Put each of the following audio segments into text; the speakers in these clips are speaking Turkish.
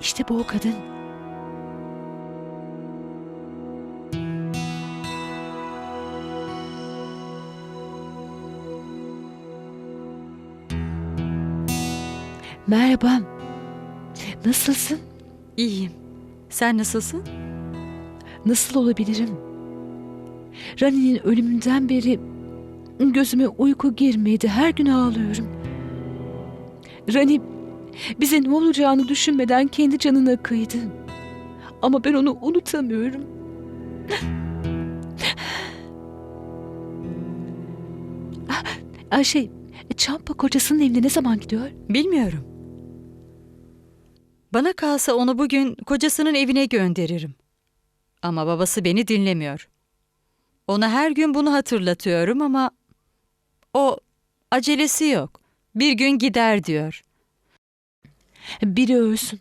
İşte bu o kadın. Merhaba. Nasılsın? İyiyim. Sen nasılsın? Nasıl olabilirim? Rani'nin ölümünden beri gözüme uyku girmedi. Her gün ağlıyorum. Rani bize ne olacağını düşünmeden kendi canına kıydı. Ama ben onu unutamıyorum. Ah, ah, şey, Çampa kocasının evine ne zaman gidiyor? Bilmiyorum. Bana kalsa onu bugün kocasının evine gönderirim. Ama babası beni dinlemiyor. Ona her gün bunu hatırlatıyorum ama o acelesi yok. Bir gün gider diyor. Biri ölsün.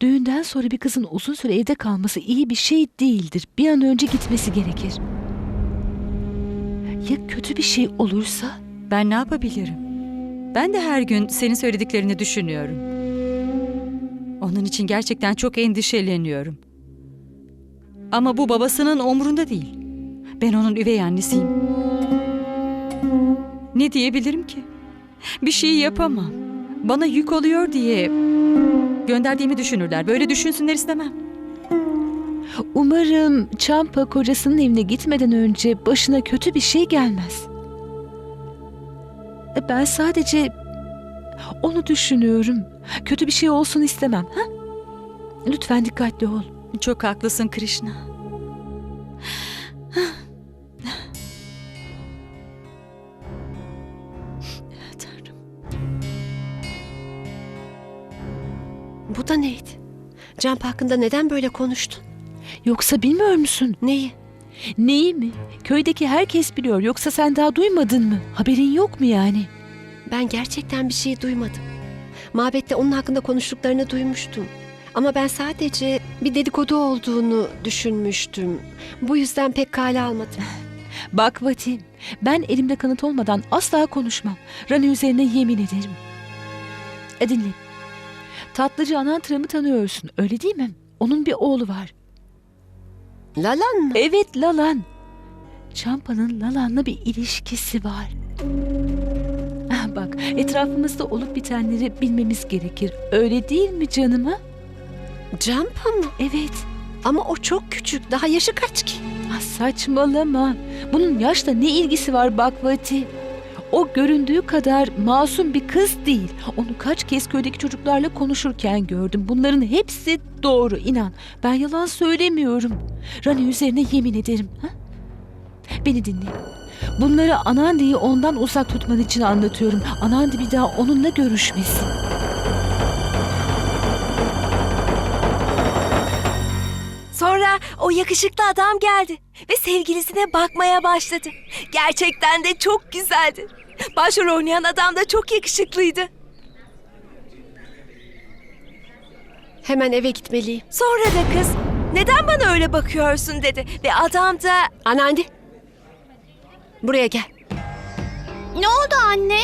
Düğünden sonra bir kızın uzun süre evde kalması iyi bir şey değildir. Bir an önce gitmesi gerekir. Ya kötü bir şey olursa? Ben ne yapabilirim? Ben de her gün senin söylediklerini düşünüyorum. Onun için gerçekten çok endişeleniyorum. Ama bu babasının umrunda değil. Ben onun üvey annesiyim. Ne diyebilirim ki? Bir şey yapamam. Bana yük oluyor diye gönderdiğimi düşünürler. Böyle düşünsünler istemem. Umarım Çampa kocasının evine gitmeden önce başına kötü bir şey gelmez. E, Ben sadece onu düşünüyorum. Kötü bir şey olsun istemem. Ha? Lütfen dikkatli ol. Çok haklısın Krishna. Bu da neydi? Camp hakkında neden böyle konuştun? Yoksa bilmiyor musun? Neyi? Neyi mi? Köydeki herkes biliyor. Yoksa sen daha duymadın mı? Haberin yok mu yani? Ben gerçekten bir şey duymadım. Mabette onun hakkında konuştuklarını duymuştum. Ama ben sadece bir dedikodu olduğunu düşünmüştüm. Bu yüzden pek kale almadım. Bak Vati, ben elimde kanıt olmadan asla konuşmam. Rani üzerine yemin ederim. E dinle. Tatlıcı Anantra'mı tanıyorsun, öyle değil mi? Onun bir oğlu var. Lalan mı? Evet Lalan. Çampa'nın Lalan'la bir ilişkisi var. Ah, Bak etrafımızda olup bitenleri bilmemiz gerekir. Öyle değil mi canım ha? Campa mı? Evet. Ama o çok küçük. Daha yaşı kaç ki? Ah, saçmalama. Bunun yaşla ne ilgisi var Bakvati? O göründüğü kadar masum bir kız değil. Onu kaç kez köydeki çocuklarla konuşurken gördüm. Bunların hepsi doğru inan. Ben yalan söylemiyorum. Rani üzerine yemin ederim. Ha? Beni dinle. Bunları Anandi'yi ondan uzak tutman için anlatıyorum. Anandi bir daha onunla görüşmesin. Sonra o yakışıklı adam geldi ve sevgilisine bakmaya başladı. Gerçekten de çok güzeldi. Başrol oynayan adam da çok yakışıklıydı. Hemen eve gitmeliyim. Sonra da kız neden bana öyle bakıyorsun dedi ve adam da Anandi. Buraya gel. Ne oldu anne?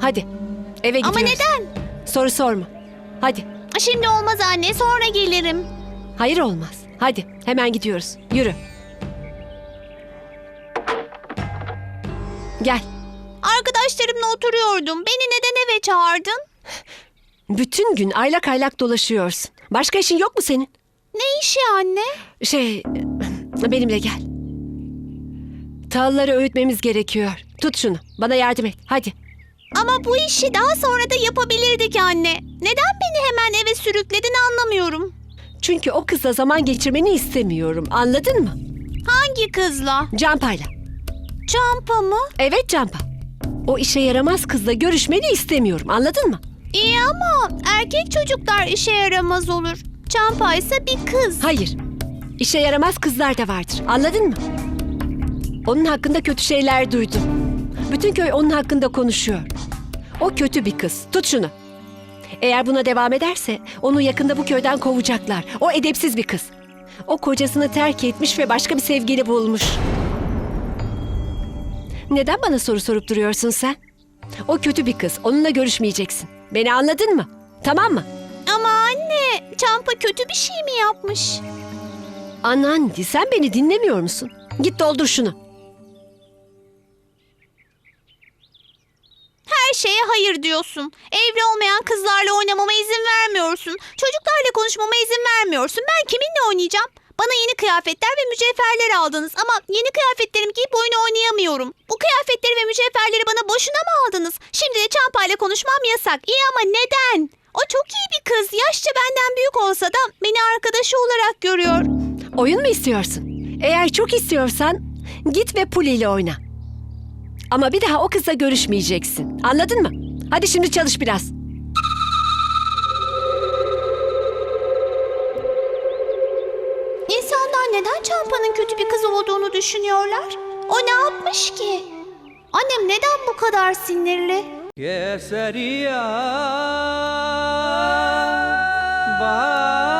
Hadi. Eve Ama gidiyoruz. neden? Soru sorma. Hadi. Şimdi olmaz anne, sonra gelirim. Hayır olmaz. Hadi. Hemen gidiyoruz. Yürü. Gel. Arkadaşlarımla oturuyordum. Beni neden eve çağırdın? Bütün gün aylak aylak dolaşıyorsun. Başka işin yok mu senin? Ne işi anne? Şey, benimle gel. Tahılları öğütmemiz gerekiyor. Tut şunu. Bana yardım et. Hadi. Ama bu işi daha sonra da yapabilirdik anne. Neden beni hemen eve sürükledin anlamıyorum. Çünkü o kızla zaman geçirmeni istemiyorum. Anladın mı? Hangi kızla? Campa'yla. Çampa mı? Evet Campa. O işe yaramaz kızla görüşmeni istemiyorum anladın mı? İyi ama erkek çocuklar işe yaramaz olur. Çampa ise bir kız. Hayır. İşe yaramaz kızlar da vardır anladın mı? Onun hakkında kötü şeyler duydum. Bütün köy onun hakkında konuşuyor. O kötü bir kız. Tut şunu. Eğer buna devam ederse onu yakında bu köyden kovacaklar. O edepsiz bir kız. O kocasını terk etmiş ve başka bir sevgili bulmuş. Neden bana soru sorup duruyorsun sen? O kötü bir kız. Onunla görüşmeyeceksin. Beni anladın mı? Tamam mı? Ama anne, Çampa kötü bir şey mi yapmış? Anandi sen beni dinlemiyor musun? Git doldur şunu. Şeye hayır diyorsun. Evli olmayan kızlarla oynamama izin vermiyorsun. Çocuklarla konuşmama izin vermiyorsun. Ben kiminle oynayacağım? Bana yeni kıyafetler ve mücevherler aldınız ama yeni kıyafetlerimi giyip oyunu oynayamıyorum. Bu kıyafetleri ve mücevherleri bana boşuna mı aldınız? Şimdi de Çampa'yla konuşmam yasak. İyi ama neden? O çok iyi bir kız. Yaşça benden büyük olsa da beni arkadaşı olarak görüyor. Oyun mu istiyorsun? Eğer çok istiyorsan git ve Puli ile oyna. Ama bir daha o kızla görüşmeyeceksin. Anladın mı? Hadi şimdi çalış biraz. İnsanlar neden Çampa'nın kötü bir kız olduğunu düşünüyorlar? O ne yapmış ki? Annem neden bu kadar sinirli? Keseriya Bye.